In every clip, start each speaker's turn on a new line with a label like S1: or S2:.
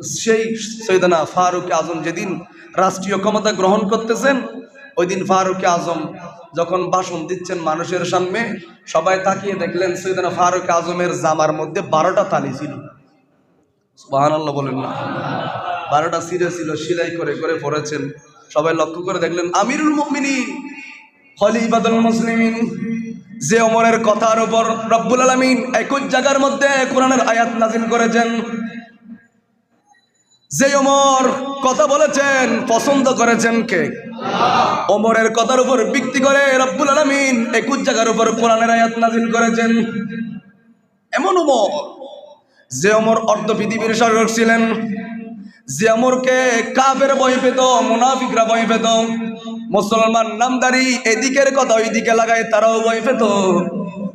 S1: সেই সৈদানা ফারুক আজম যেদিন রাষ্ট্রীয় ক্ষমতা গ্রহণ করতেছেন ওই দিন ফারুক আজম যখন ভাষণ দিচ্ছেন মানুষের সামনে, সবাই তাকিয়ে দেখলেন সৈদানা ফারুক আজমের জামার মধ্যে বারোটা তালি ছিল। বলেন না। বারোটা সিরে ছিল, সিলাই করে করে পড়েছেন। সবাই লক্ষ্য করে দেখলেন, আমিরুল মুমিনী খলিফাতুল মুসলিমিন, যে অমরের কথার উপর রব্বুল আলামিন একই জায়গার মধ্যে কোরআনের আয়াত নাজিল করেছেন। যে ওমর কথা বলেছেন, পছন্দ করেছেন কে? ওমরের কথার উপর ভিত্তি করে রব্বুল আলামিন একুশ জায়গার উপর কোরআনের আয়াত নাজিল করেছেন। এমন ওমর, যে অমর অর্ধ পৃথিবীর শাসক ছিলেন, যে অমরকে কাবের বই পেত, মুনাফিকরা বই পেত, মুসলমান নামদারি এদিকের কথা ওইদিকে লাগায় তারাও বই পেত।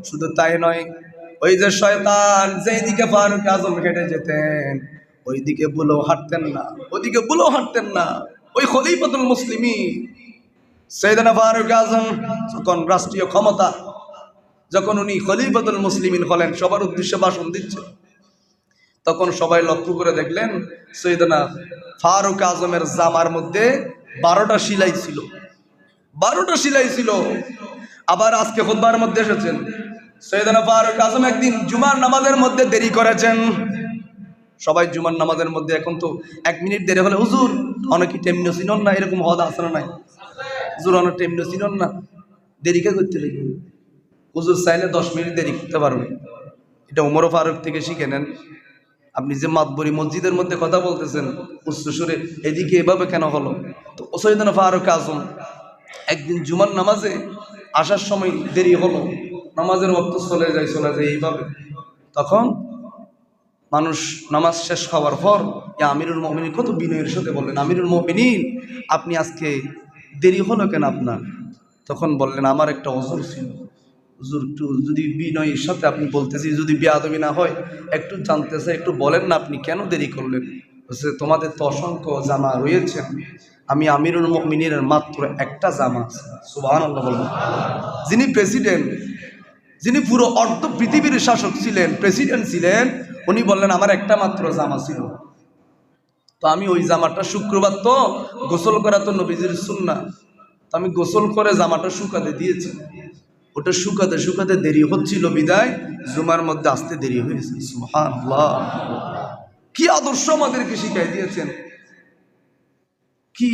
S1: শুধু তাই নয়, ওই যে শয়তান যেই দিকে ফারুক আজম হেঁটে যেতেন ওইদিকে বুলো হাঁটতেন না ওইদিকে বুলো হাঁটতেন না। ওই খলিফাতুল মুসলিমি সৈদানা ফারুক আজম যখন রাষ্ট্রীয় ক্ষমতা, যখন উনি খলিফাতুল মুসলিমিন হলেন, সবার উদ্দেশ্যে ভাষণ দিচ্ছেন। তখন সবাই লক্ষ্য করে দেখলেন, সৈয়দনা ফারুক আজমের জামার মধ্যে বারোটা সিলাই ছিল। বারোটা সিলাই ছিল। আবার আজকে খুদ্বার মধ্যে এসেছেন। সৈয়দনা ফারুক আজম একদিন জুমার নামাজের মধ্যে দেরি করেছেন। সবাই জুমার নামাজের মধ্যে এখন তো এক মিনিট দেরি হলে হুজুর, অনেকে টেমনো চিনন না? এরকম হদ আসলে নাই। হুজুর, অনেক টেমনো চিনন না। দেরিকে করতে লাগবে হুজুর চাইলে দশ মিনিট দেরি করতে পারবে। এটা উমর ফারুক থেকে শিখে নেন। আপনি যে মাতবরি মসজিদের মধ্যে কথা বলতেছেন, উচ্চ সুরে, এদিকে এভাবে কেন হলো? তো ওসৈদান ফারুক আজম একদিন জুমার নামাজে আসার সময় দেরি হলো। নামাজের ওক্ত চলে যায় চলে যায় এইভাবে। তখন মানুষ নামাজ শেষ হওয়ার পর, ইয়া আমিরুল মমিনী কত বিনয়ের সাথে বললেন, আমিরুল মমিনিন, আপনি আজকে দেরি হলো কেন আপনার? তখন বললেন, আমার একটা অজর ছিল। হুজুর, একটু যদি বিনয়ের সাথে আপনি বলতেছি, যদি বিয়াদবি না হয়, একটু জানতেছে একটু বলেন না আপনি কেন দেরি করলেন? বলছে, তোমাদের তো অসংখ্য জামা রয়েছে। আমি আমিরুল মিনের মাত্র একটা জামা সুবাহ বলব যিনি প্রেসিডেন্ট, যিনি পুরো অর্ধ পৃথিবীর শাসক ছিলেন, প্রেসিডেন্ট ছিলেন উনি বললেন, আমার একটা মাত্র জামা ছিল। তো আমি ওই জামাটা শুক্রবার তো গোসল করা তো নবীজির সুন্না তো আমি গোসল করে জামাটা শুকাতে দিয়েছি। ওটা শুকাতে শুকাতে দেরি হচ্ছিল বিদায়। জুমার মধ্যে আসতে দেরি হয়েছে। কি আদর্শ আমাদেরকে শিখাই দিয়েছেন? কি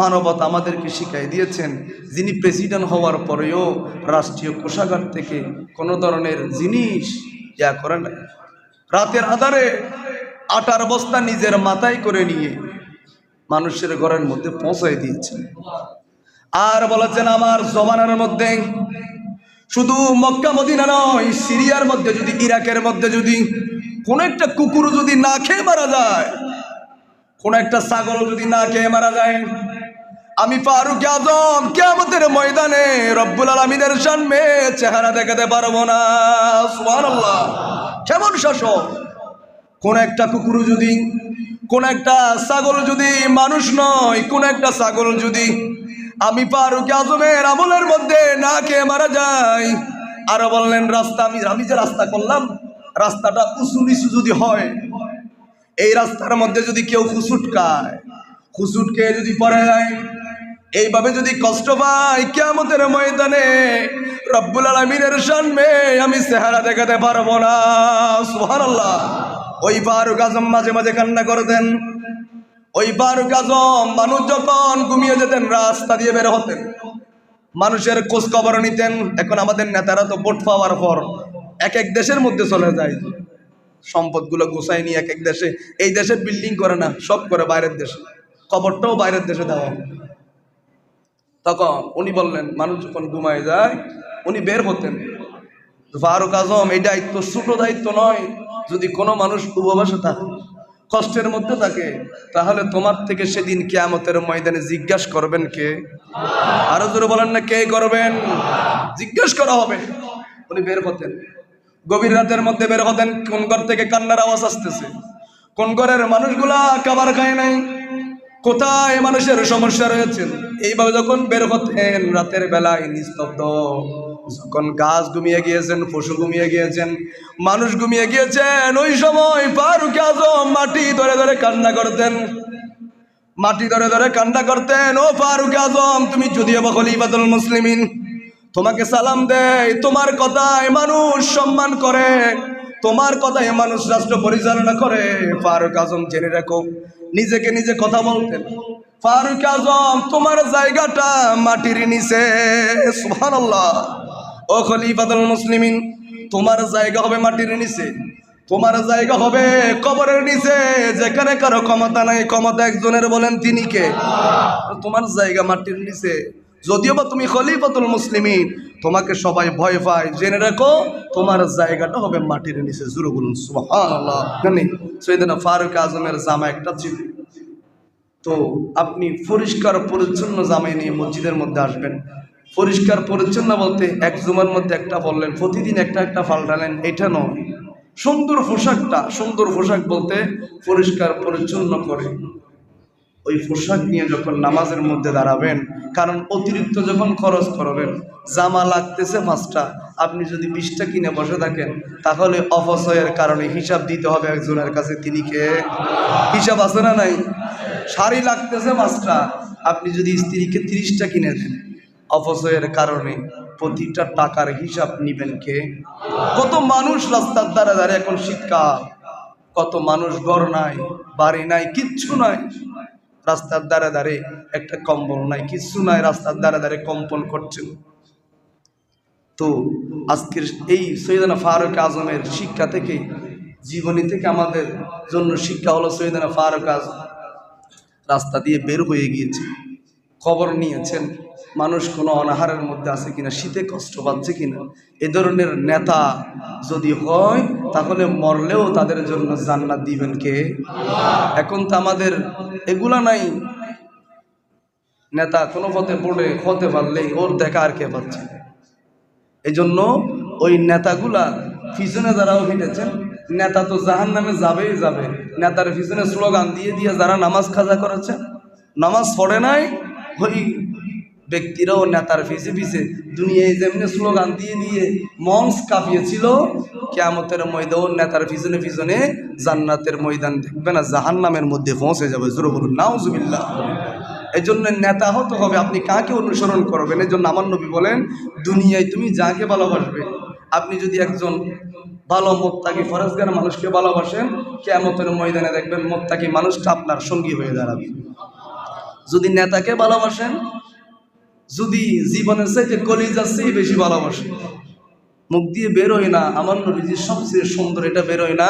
S1: মানবতা আমাদেরকে শিখাই দিয়েছেন? যিনি প্রেসিডেন্ট হওয়ার পরেও রাষ্ট্রীয় কোষাগার থেকে কোনো ধরনের জিনিস ইয়া করে না রাতের আধারে আটার বস্তা নিজের মাথায় করে নিয়ে মানুষের ঘরের মধ্যে পৌঁছাই দিয়েছেন আর বলেছেন, আমার জমানার মধ্যে, শুধু মক্কা, মদিনা নয়, সিরিয়ার মধ্যে যদি, ইরাকের মধ্যে যদি কোন একটা কুকুর যদি না খেয়ে মারা যায়, কোন একটা ছাগল যদি না খেয়ে মারা যায়, আমি ফারুক আজম কেমতের ময়দানে রব্বুল আলমিনের সামনে চেহারা দেখাতে পারব না। সুবহানাল্লাহ। কেমন শাসক, কোন একটা কুকুর যদি, কোন একটা ছাগল যদি মানুষ নয়, কোন একটা ছাগল যদি আমি ফারুক আজমের আমলের মধ্যে না খেয়ে মারা যাই। আরও বললেন, রাস্তা আমি আমি যে রাস্তা করলাম, রাস্তাটা উঁচু নিচু যদি হয়, এই রাস্তার মধ্যে যদি কেউ খুসুট খেয়ে যদি পড়ে যায় এইভাবে যদি কষ্ট পাই কেমতের ময়দানে রব্বুল আলমিনের সামনে আমি চেহারা দেখাতে পারব না। সুবহানাল্লাহ। ওই ফারুক আজম মাঝে মাঝে কান্না করতেন। ওই ফারুক আজম মানুষ যখন ঘুমিয়ে যেতেন, রাস্তা দিয়ে বের হতেন, মানুষের খোঁজ খবর নিতেন। এখন আমাদের নেতারা তো ভোট পাওয়ার পর এক এক দেশের মধ্যে চলে যায়। সম্পদগুলো গোছায় নিয়ে এক এক দেশে, এই দেশে বিল্ডিং করে না, সব করে বাইরের দেশে। খবরটাও বাইরের দেশে দেওয়া হয়। তখন উনি বললেন, মানুষ যখন ঘুমায় যায়, উনি বের হতেন। ফারুক আজম, এই দায়িত্ব ছোট দায়িত্ব নয়, যদি কোনো মানুষ উপবাসে থাকে, কষ্টের মধ্যে থাকে, তাহলে তোমার থেকে সেদিন কেয়ামতের ময়দানে জিজ্ঞাসা করবেন কে? আরও জোরে বলেন না, কে করবেন? জিজ্ঞেস করা হবে। উনি বের হতেন। গভীর রাতের মধ্যে বের হতেন, কোন ঘর থেকে কান্নার আওয়াজ আসতেছে। কোন ঘরের মানুষগুলা খাবার খায় নাই? কোথায় মানুষের সমস্যা রয়েছে? এইভাবে যখন বের হতেন, রাতের বেলায় নিস্তব্ধ। যখন গাছ ঘুমিয়ে গিয়েছেন, পশু ঘুমিয়ে গিয়েছেন, মানুষ ঘুমিয়ে গিয়েছেন, ওই সময় ফারুক আজম মাটি ধরে ধরে কান্না করতেন। মাটি ধরে ধরে কান্না করতেন, ও ফারুক আজম, তুমি যদিও বা খলিফাতুল মুসলিমিন, তোমাকে সালাম দেয় তোমার কথায় মানুষ সম্মান করে, তোমার কথায় মানুষ রাষ্ট্র পরিচালনা করে, ফারুক আজম জেনে রাখো নিজেকে নিজে কথা বলতেন। ফারুক আজম, তোমার জায়গাটা মাটির নিচে। সুবহানাল্লাহ। ও খলিফাতুল মুসলিমিন, তোমার জায়গা হবে মাটির নিচে। তোমার জায়গা হবে কবরের নিচে। যেখানে কারও ক্ষমতা নাই, ক্ষমতা একজনের বলেন তিনি কে? তোমার জায়গা মাটির নিচে। যদিও বা তুমি খলিফাতুল মুসলিমিন, তোমাকে সবাই ভয় পায়। জেনে রাখো, তোমার জায়গাটা হবে মাটির নিচে। জুরু বলুন ফারুক আজমের জামা একটা ছিল। তো আপনি পরিষ্কার পরিচ্ছন্ন জামাই নিয়ে মসজিদের মধ্যে আসবেন। পরিষ্কার পরিচ্ছন্ন বলতে এক জুমার মধ্যে একটা বললেন, প্রতিদিন একটা একটা পাল্টালেন এটা নয়। সুন্দর পোশাকটা, সুন্দর পোশাক বলতে পরিষ্কার পরিচ্ছন্ন করে। ওই পোশাক নিয়ে যখন নামাজের মধ্যে দাঁড়াবেন, কারণ অতিরিক্ত যখন খরচ করবেন, জামা লাগতেছে পাঁচটা আপনি যদি বিশটা কিনে বসে থাকেন, তাহলে অপচয়ের কারণে হিসাব দিতে হবে একজনের কাছে, তিনি কে? হিসাব আছে না নাই? শাড়ি লাগতেছে পাঁচটা আপনি যদি স্ত্রীকে তিরিশটা কিনে দেন, অপচয়ের কারণে প্রতিটা টাকার হিসাব নিবেন কে? কত মানুষ রাস্তার দ্বারা দ্বারা এখন শীতকাল কত মানুষ ঘর নাই, বাড়ি নাই, কিচ্ছু নাই। রাস্তার দ্বারা দ্বারে একটা কম্বল নাই, কিছু নাই রাস্তার দ্বারা দ্বারে কম্পন করছেন তো আজকের এই সৈয়দানা ফারুক আজমের শিক্ষা থেকে, জীবনী থেকে আমাদের জন্য শিক্ষা হলো সৈয়দানা ফারুক আজম। রাস্তা দিয়ে বের হয়ে গিয়েছে, খবর নিয়েছেন। মানুষ কোনো অনাহারের মধ্যে আছে কিনা, শীতে কষ্ট পাচ্ছে কিনা, এ ধরনের নেতা যদি হয়, তাহলে মরলেও তাদের জন্য জান্নাত দিবেন কে? এখন তো আমাদের এগুলা নাই। নেতা কোনো পথে পড়ে, হতে পারলেই ওর দেখা আর কে পাচ্ছে? এই জন্য ওই নেতাগুলা পিছনে যারাও হেঁটেছেন, নেতা তো জাহান নামে যাবেই যাবে। নেতার পিছনে স্লোগান দিয়ে দিয়ে যারা নামাজ খাজা করেছে নামাজ পড়ে নাই, ওই ব্যক্তিরাও নেতার পিছে পিছে দুনিয়ায় যেমনি স্লোগান দিয়ে দিয়ে মঞ্চ কাঁপিয়েছিল, কেয়ামতের ময়দান নেতার পিছনে পিছনে জান্নাতের ময়দান দেখবে না জাহান নামের মধ্যে পৌঁছে যাবে, জোরে বলুন এই জন্য নেতা হতে হবে, আপনি কাকে অনুসরণ করবেন? এই জন্য আমার নবী বলেন, দুনিয়ায় তুমি যাকে ভালোবাসবে, আপনি যদি একজন ভালো মোত্তাকি ফরজগার মানুষকে ভালোবাসেন কেমতের ময়দানে দেখবেন মোত্তাকি মানুষটা আপনার সঙ্গী হয়ে দাঁড়াবে। যদি নেতাকে ভালোবাসেন যদি জীবনের চাইতে কলিজা চেয়ে বেশি ভালোবাসে, মুখ দিয়ে বেরোয় না। আমার নবীজি সবচেয়ে সুন্দর এটা বেরোয় না।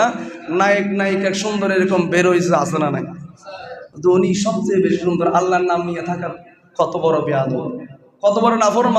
S1: নায়ক নায়িকা সুন্দর এরকম বেরোয়ছে আছে না নাই? তো উনি সবচেয়ে বেশি সুন্দর, আল্লাহর নাম নিয়ে থাকার কত বড় বেয়াদ কত বড় নাফরমান।